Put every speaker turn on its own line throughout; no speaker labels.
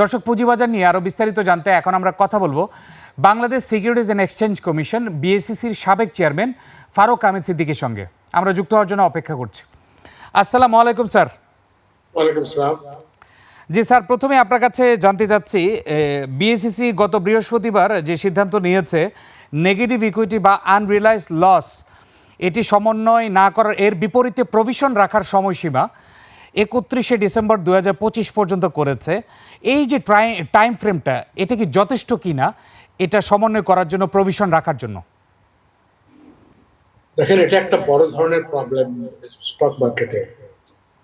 দর্শক পুঁজিবাজার নিয়ে আরও বিস্তারিত জানতে এখন আমরা কথা বলব। Bangladesh securities and exchange commission বিএসসিসির সাবেক চেয়ারম্যান ফারুক আহমেদ সিদ্দিকীর সঙ্গে। আমরা যুক্ত হওয়ার জন্য অপেক্ষা করছি। আসসালামু আলাইকুম স্যার। জি স্যার প্রথমে আপনার কাছে জানতে চাচ্ছি বিএসসিসি গত বৃহস্পতিবার যে সিদ্ধান্ত নিয়েছে নেগেটিভ ইকুইটি বা আনরিয়ালাইজ লস এটি সমন্বয় না করার এর বিপরীতে প্রভিশন রাখার সময়সীমা একত্রিশে ডিসেম্বর দু পর্যন্ত করেছে। এই যে টাইম ফ্রেমটা এটা কি যথেষ্ট কিনা? এটা সমন্বয় করার জন্য প্রভিশন রাখার জন্য?
দেখেন, এটা একটা বড় ধরনের প্রবলেম স্টক মার্কেটে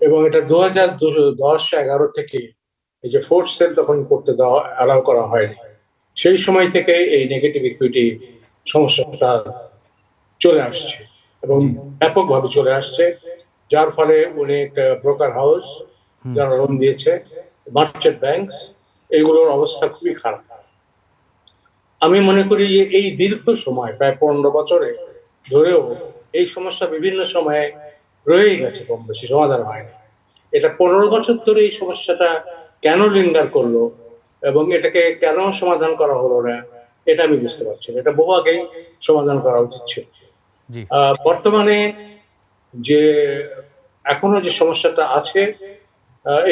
এবং এটা দু হাজার দশ এগারো থেকে এই যে ফোর্থ সেল তখন করতে দেওয়া অ্যালাউ করা হয়নি। সেই সময় থেকে এই নেগেটিভ ইকুইটি সমস্যাটা চলে আসছে এবং ব্যাপকভাবে চলে আসছে। যার ফলে অনেক ব্রোকার হাউস যারা লোন দিয়েছে মার্চেন্ট ব্যাংকস এগুলোর অবস্থা খুবই খারাপ। আমি মনে করি যে এই দীর্ঘ সময় প্রায় পনেরো বছরে ধরেও এই সমস্যা বিভিন্ন সময়ে রয়েই গেছে কম বেশি সমাধান হয়নি। এটা পনেরো বছর ধরে এই সমস্যাটা কেন লিঙ্গার করল এবং এটাকে কেন সমাধান করা হলো না এটা আমি বুঝতে পারছি না। এটা বহু আগেই সমাধান করা উচিত ছিল। আহ, বর্তমানে যে এখনও যে সমস্যাটা আছে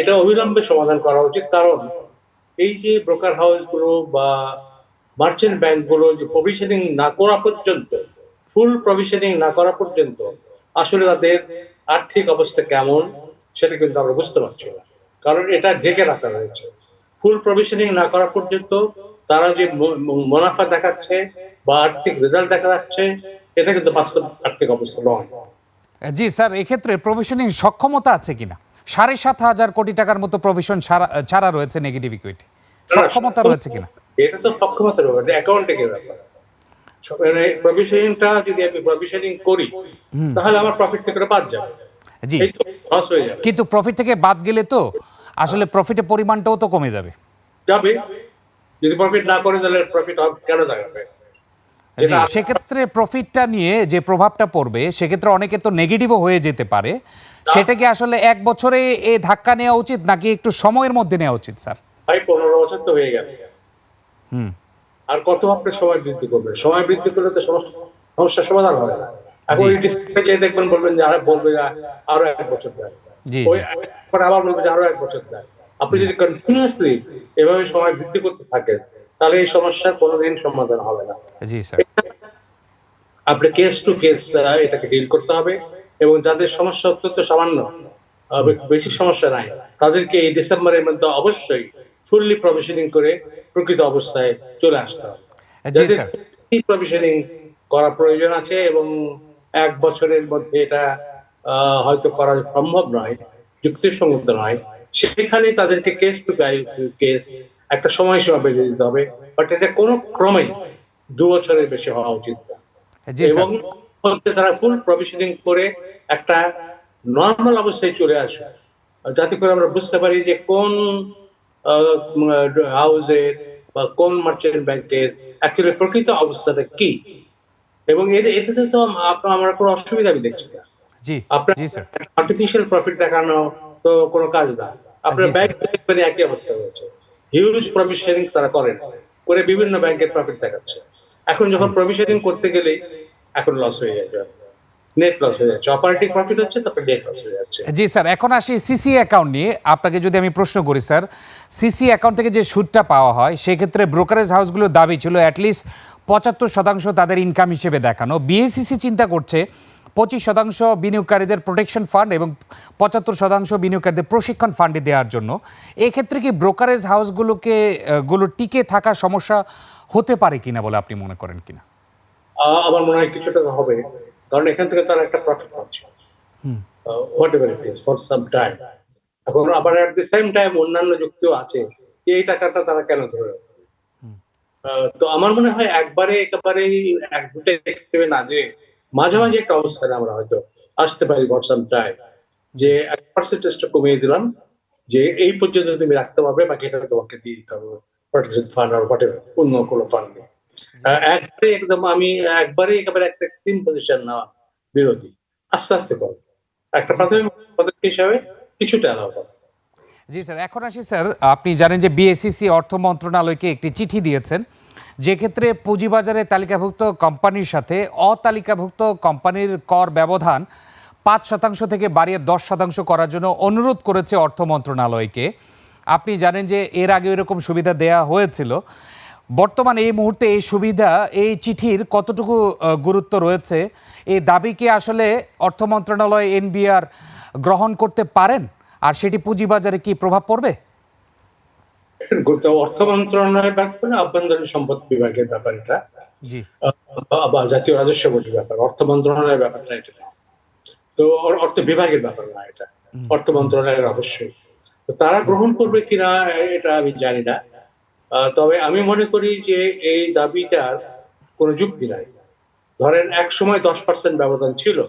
এটা অবিলম্বে সমাধান করা উচিত। কারণ এই যে ব্রোকার হাউসগুলো বা মার্চেন্ট ব্যাংকগুলো যে প্রভিশনিং না করা পর্যন্ত ফুল প্রভিশনিং না করা পর্যন্ত আসলে তাদের আর্থিক অবস্থা কেমন সেটা কিন্তু আমরা বুঝতে পারছি না। কারণ এটা ঢেকে রাখা হয়েছে। ফুল প্রভিশনিং না করা পর্যন্ত তারা যে মুনাফা দেখাচ্ছে বা আর্থিক রেজাল্ট দেখা যাচ্ছে এটা কিন্তু বাস্তব আর্থিক অবস্থা নয়।
জি স্যার এক্ষেত্রে প্রভিশনিং সক্ষমতা আছে কিনা? সাড়ে সাত হাজার কোটি টাকার মতো প্রভিশন ছাড়া রয়েছে নেগেটিভ ইকুইটি সক্ষমতা রয়েছে কিনা?
এটা তো সক্ষমতার ব্যাপার। অ্যাকাউন্টিং ব্যাপার প্রভিশনিংটা যদি আমি প্রভিশনিং করি তাহলে আমার প্রফিট থেকে বাদ যাবে।
জি।
যাবে।
কিন্তু প্রফিট থেকে বাদ গেলে তো আসলে প্রফিটের পরিমাণটাও তো কমে যাবে।
যাবে। যদি প্রফিট না করে তাহলে প্রফিট কেন যেটা
সেক্ষেত্রে প্রফিটটা নিয়ে যে প্রভাবটা পড়বে সেক্ষেত্রে অনেকে তো নেগেটিভও হয়ে যেতে পারে। সেটা কি আসলে এক বছরে এ ধাক্কা নেওয়া উচিত নাকি একটু সময়ের মধ্যে নেওয়া উচিত স্যার?
ভাই পনেরো বছর তো হয়ে গেল।
হুম।
আর কত আপনি সময় বৃদ্ধি করবেন সময় বৃদ্ধি করলে তো সমস্যার সমাধান হবে না। এখন দেখবেন বলবেন যে আরও বলবে আরও এক বছর দেয়। ওই আবার বলবে যে আরও এক বছর দেয়। আপনি যদি কন্টিনিউয়াসলি এভাবে সময় বৃদ্ধি করতে থাকেন তাহলে এই সমস্যার কোনোদিন সমাধান হবে না।
জি স্যার।
আপনি কেস টু কেস এটাকে ডিল করতে হবে এবং যাদের সমস্যা অত্যন্ত সামান্য বেশি সমস্যা নাই তাদেরকে এই ডিসেম্বরের মধ্যে অবশ্যই ফুললি প্রভিশনিং করে প্রকৃত অবস্থায় চলে আসতে হবে। প্রভিশনিং করা প্রয়োজন আছে এবং এক বছরের মধ্যে এটা হয়তো করা সম্ভব নয় যুক্তিসঙ্গত নয় সেখানে তাদেরকে কেস টু কেস একটা সময়সীমা বেঁধে দিতে হবে বাট এটা কোনো ক্রমেই দু বছরের বেশি হওয়া উচিত না। এবং হচ্ছে তারা ফুল প্রভিশনিং করে একটা নর্মাল অবস্থায় চলে আসে যাতে করে আমরা বুঝতে পারি যে কোন হাউসের বা কোন মার্চেন্ট ব্যাংকের অ্যাকচুয়ালি প্রকৃত অবস্থাটা কি? এবং এতে এটাতে তো আমার কোনো অসুবিধা আমি দেখছি না।
জি
আপনার আর্টিফিশিয়াল প্রফিট দেখানো তো কোনো কাজ না। আপনার ব্যাংক একই অবস্থা রয়েছে। হিউজ প্রভিশনিং তারা করেন, করে বিভিন্ন ব্যাংকের প্রফিট দেখাচ্ছে। এখন যখন প্রভিশনিং করতে গেলে এখন প্রফিট লস হয়ে যাচ্ছে।
জি স্যার, এখন আসি সিসি অ্যাকাউন্ট নিয়ে। আপনাকে যদি আমি প্রশ্ন করি স্যার সিসি অ্যাকাউন্ট থেকে যে সুদটা পাওয়া হয়, সেক্ষেত্রে ব্রোকারেজ হাউসগুলোর দাবি ছিল অ্যাটলিস্ট পঁচাত্তর শতাংশ তাদের ইনকাম হিসেবে দেখানো। বিএসিসি চিন্তা করছে পঁচিশ শতাংশ বিনিয়োগকারীদের প্রোটেকশন ফান্ড এবং পঁচাত্তর শতাংশ বিনিয়োগকারীদের প্রশিক্ষণ ফান্ডে দেওয়ার জন্য। এক্ষেত্রে কি ব্রোকারেজ হাউসগুলোকে গুলো টিকে থাকার সমস্যা হতে পারে কিনা বলে আপনি মনে করেন কিনা?
আমার মনে হয় কিছুটা হবে। কারণ এখান থেকে তারা একটা প্রফিট পাচ্ছে। Whatever it is for some time এখন আবার অ্যাট সেম টাইম অন্যান্য যুক্তিও আছে। এই টাকাটা তারা কেন ধরে? তো আমার মনে হয় একবারে একেবারেই এক দুটো এক্সপেরিমেন্ট না যে মাঝে মাঝে একটা অবস্থানে আমরা হয়তো আসতে পারি ফর টাইম যে এক পার্সেন্টেজটা কমিয়ে দিলাম, যে এই পর্যন্ত তুমি রাখতে পারবে, বাকি এটা তোমাকে দিয়ে দিতে হবে। প্রোটেকশন ফান্ড আর হোয়াট অন্য কোনো ফান্ডে একবারে একদম আমি একবারে একেবারে একটা এক্সট্রিম পজিশন নেওয়া বিরোধী। আস্তে আস্তে করো। একটা প্রাথমিক পদক্ষেপ হিসাবে কিছুটা অ্যালাউ করো।
জি স্যার, এখন আসি স্যার, আপনি জানেন যে বিএসসিসি অর্থ মন্ত্রণালয়কে একটি চিঠি দিয়েছেন। যে ক্ষেত্রে পুঁজিবাজারে তালিকাভুক্ত কোম্পানির সাথে অতালিকাভুক্ত কোম্পানির কর ব্যবধান পাঁচ শতাংশ থেকে বাড়িয়ে দশ শতাংশ করার জন্য অনুরোধ করেছে অর্থ মন্ত্রণালয়কে। আপনি জানেন যে এর আগে এরকম সুবিধা দেয়া হয়েছিল। বর্তমানে এই মুহূর্তে এই সুবিধা, এই চিঠির কতটুকু গুরুত্ব রয়েছে? এই দাবিকে আসলে অর্থ মন্ত্রণালয়, এনবিআর গ্রহণ করতে পারেন? আর সেটি পুঁজিবাজারে কি প্রভাব পড়বে?
অর্থ মন্ত্রণালয়ের ব্যাপারে আভ্যন্তরীণ সম্পদ বিভাগের ব্যাপার এটা। বা- জাতীয় রাজস্ব বোর্ডের ব্যাপার অর্থ মন্ত্রণালয়ের ব্যাপারটা এটা। তো অর্থ বিভাগের ব্যাপার না এটা। অর্থ মন্ত্রণালয়ের অবশ্যই। তো তারা গ্রহণ করবে কিনা এটা আমি জানি না। তবে আমি মনে করি যে এই দাবিটার কোনো যুক্তি নাই। ধরেন এক সময় দশ পার্সেন্ট ব্যবধান ছিল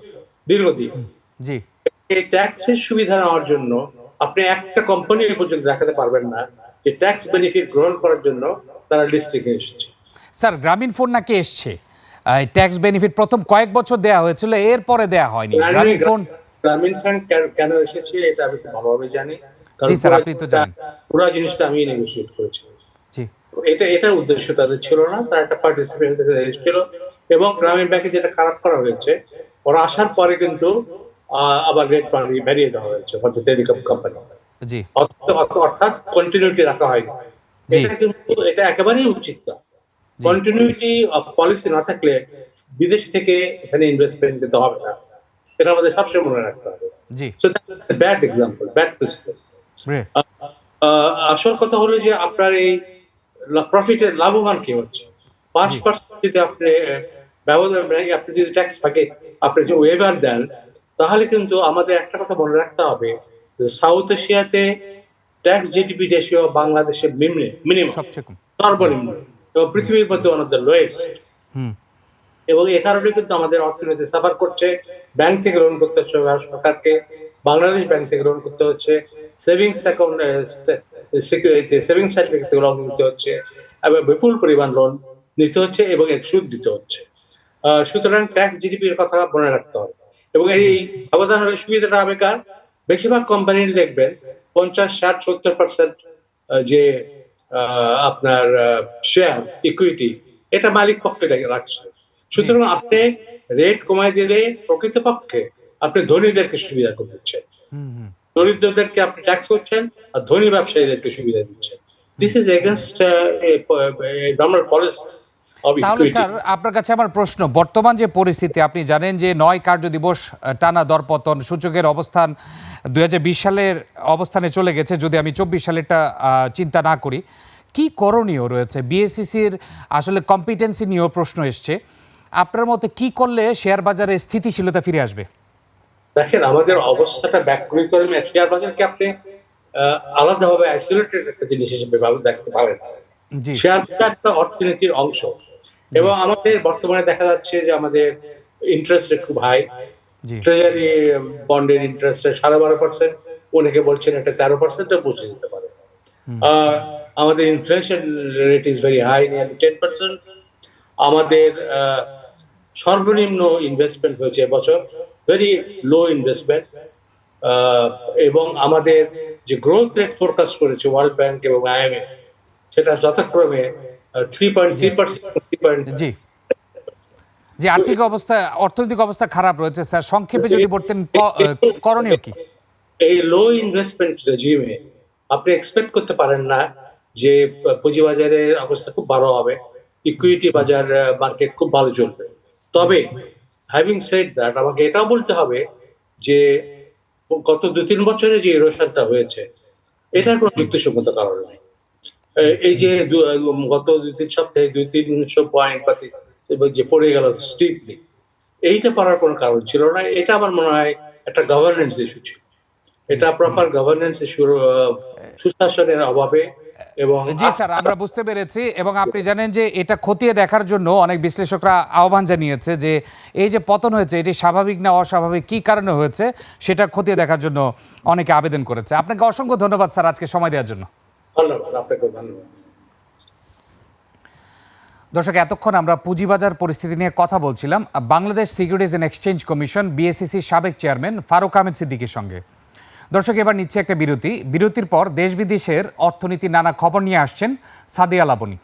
দীর্ঘদিন।
জি।
এই ট্যাক্সের সুবিধা নেওয়ার জন্য আপনি একটা কোম্পানি পর্যন্ত দেখাতে পারবেন না। যে ট্যাক্স বেনিফিট গ্রহণ করার জন্য তারা লিস্টিংয়ে এসেছে।
স্যার গ্রামীণ ফোন নাকি এসছে? ট্যাক্স বেনিফিট প্রথম কয়েক বছর দেয়া হয়েছিল এরপরে দেয়া হয়নি। গ্রামীণ ফোন
গ্রামীণ ফ্যান্ড কেন এসেছে এটা আমি ভালোভাবে জানি।
জি স্যার, আপনি তো জানেন।
পুরো জিনিসটা আমি নেগোসিয়েট করেছি।
জি।
এটা এটা উদ্দেশ্য তাদের ছিল না তারা একটা পার্টিসিপেন্ট এসেছিল। এবং গ্রামীণ ব্যাংকে যেটা খারাপ করা হয়েছে ওরা আসার পরে কিন্তু আবার রেট বাড়িয়ে দেওয়া হয়েছে হয়তো টেলিকম কোম্পানি
জি।
অর্থাৎ কন্টিনিউটি রাখা হয়নি। এটা কিন্তু এটা একেবারেই উচিত না। কন্টিনিউটি অফ পলিসি না থাকলে বিদেশ থেকে এখানে ইনভেস্টমেন্ট দিতে হবে না। এটা আমাদের সবসময় মনে রাখতে হবে।
জি।
So bad example bad principle আসল কথা হলো যে আপনার এই প্রফিটের লাভবান কি হচ্ছে? পাঁচ পার্সেন্ট যদি আপনি ব্যবধান মানে আপনি যদি ট্যাক্স থাকে আপনি যে ওয়েভার দেন তাহলে কিন্তু আমাদের একটা কথা মনে রাখতে হবে সাউথ এশিয়াতে ট্যাক্স জিডিপি রেশিও বাংলাদেশের মিনিমাম সর্বনিম্ন। এবং পৃথিবীর মধ্যে ওয়ান অফ দ্য লোয়েস্ট এবং এ কারণে কিন্তু আমাদের অর্থনীতি সাফার করছে। ব্যাংক থেকে লোন করতে হচ্ছে সরকারকে। বাংলাদেশ ব্যাংক থেকে লোন করতে হচ্ছে। সেভিংস অ্যাকাউন্ট সেভিংস সার্টিফিকেট থেকে লোন নিতে হচ্ছে। এবং বিপুল পরিমাণ লোন নিতে হচ্ছে এবং এর সুদ দিতে হচ্ছে। সুতরাং ট্যাক্স জিডিপির কথা মনে রাখতে হবে। এবং এই ব্যবধান হলে সুবিধাটা হবে কার? বেশিরভাগ কোম্পানির দেখবেন পঞ্চাশ ষাট সত্তর পার্সেন্ট যে আপনার শেয়ার ইকুইটি এটা মালিক পক্ষে রাখছে। সুতরাং আপনি রেট কমাই দিলে প্রকৃতপক্ষে আপনি ধনীদেরকে সুবিধা করে দিচ্ছেন। দরিদ্রদেরকে আপনি ট্যাক্স করছেন আর ধনী ব্যবসায়ীদেরকে সুবিধা দিচ্ছেন। This is against normal policy
তাহলে স্যার আপনার কাছে আমার প্রশ্ন বর্তমান যে পরিস্থিতি আপনি জানেন যে নয় কার্য দিবস টানা দরপতন সূচকের অবস্থান দুই হাজার বিশ সালের অবস্থানে চলে গেছে যদি আমি চব্বিশ সালেরটা চিন্তা না করি। কি করণীয় রয়েছে? বিএসসিসির আসলে কম্পিটেন্সি নিয়েও প্রশ্ন এসছে। আপনার মতে কি করলে শেয়ার বাজারে স্থিতিশীলতা ফিরে আসবে?
দেখেন আমাদের অবস্থাটা ব্যাক করে করে শেয়ার বাজারকে আপনি আলাদাভাবে আইসোলেটেড একটা জিনিস হিসেবে দেখতে পারেন। শেয়ার বাজার একটা অর্থনীতির অংশ। এবং আমাদের বর্তমানে দেখা যাচ্ছে যে আমাদের ইন্টারেস্ট রেট খুব হাই ট্রেজারি বন্ডের ইন্টারেস্ট রেট সাড়ে বারো পার্সেন্ট অনেকে বলছেন এটা তেরো পার্সেন্টও পৌঁছে যেতে পারে। আমাদের inflation rate is very high nearly ten percent আমাদের সর্বনিম্ন ইনভেস্টমেন্ট হয়েছে এবছর ভেরি লো ইনভেস্টমেন্ট এবং আমাদের যে গ্রোথ রেট ফোরকাস্ট করেছে ওয়ার্ল্ড ব্যাংক এবং আইএমএ সেটা যথাক্রমে three point three percent three point
জি। যে আর্থিক অবস্থা অর্থনৈতিক অবস্থা খারাপ রয়েছে স্যার। সংক্ষেপে যদি বলতেন করণীয় কি?
এই লো ইনভেস্টমেন্ট রেজিমে আপনি এক্সপেক্ট করতে পারেন না যে পুঁজিবাজারের অবস্থা খুব ভালো হবে ইকুইটি বাজার মার্কেট খুব ভালো চলবে। তবে হ্যাভিং সেড দ্যাট আমাকে এটাও বলতে হবে যে গত দু তিন বছরে যে ইরোশনটা হয়েছে এটার কোনো যুক্তিসঙ্গত কারণ নাই। এই যে গত দুই তিন সপ্তাহে দুই তিনশো পয়েন্ট যে পড়ে গেল স্টিপলি এইটা পড়ার কোনো কারণ ছিল না। এটা আমার মনে হয় একটা গভর্নেন্স ইস্যু ছিল। এটা প্রপার গভর্নেন্স ইস্যুর সুশাসনের অভাবে এবং
জি স্যার, আমরা বুঝতে পেরেছি এবং আপনি জানেন যে এটা খতিয়ে দেখার জন্য অনেক বিশ্লেষকরা আহ্বান জানিয়েছে যে এই যে পতন হয়েছে, এটি স্বাভাবিক না অস্বাভাবিক, কি কারণে হয়েছে সেটা খতিয়ে দেখার জন্য অনেকে আবেদন করেছে। আপনাকে অসংখ্য ধন্যবাদ স্যার আজকে সময় দেওয়ার জন্য।
ধন্যবাদ, আপনাকেও ধন্যবাদ।
দর্শক, এতক্ষণ আমরা পুঁজিবাজার পরিস্থিতি নিয়ে কথা বলছিলাম। Bangladesh securities and exchange commission বিএসিসির সাবেক চেয়ারম্যান ফারুক আহমেদ সিদ্দিকের সঙ্গে। দর্শক, এবার নিচ্ছে একটা বিরতি। বিরতির পর দেশ বিদেশের অর্থনীতির নানা খবর নিয়ে আসছেন সাদিয়া লাবনী।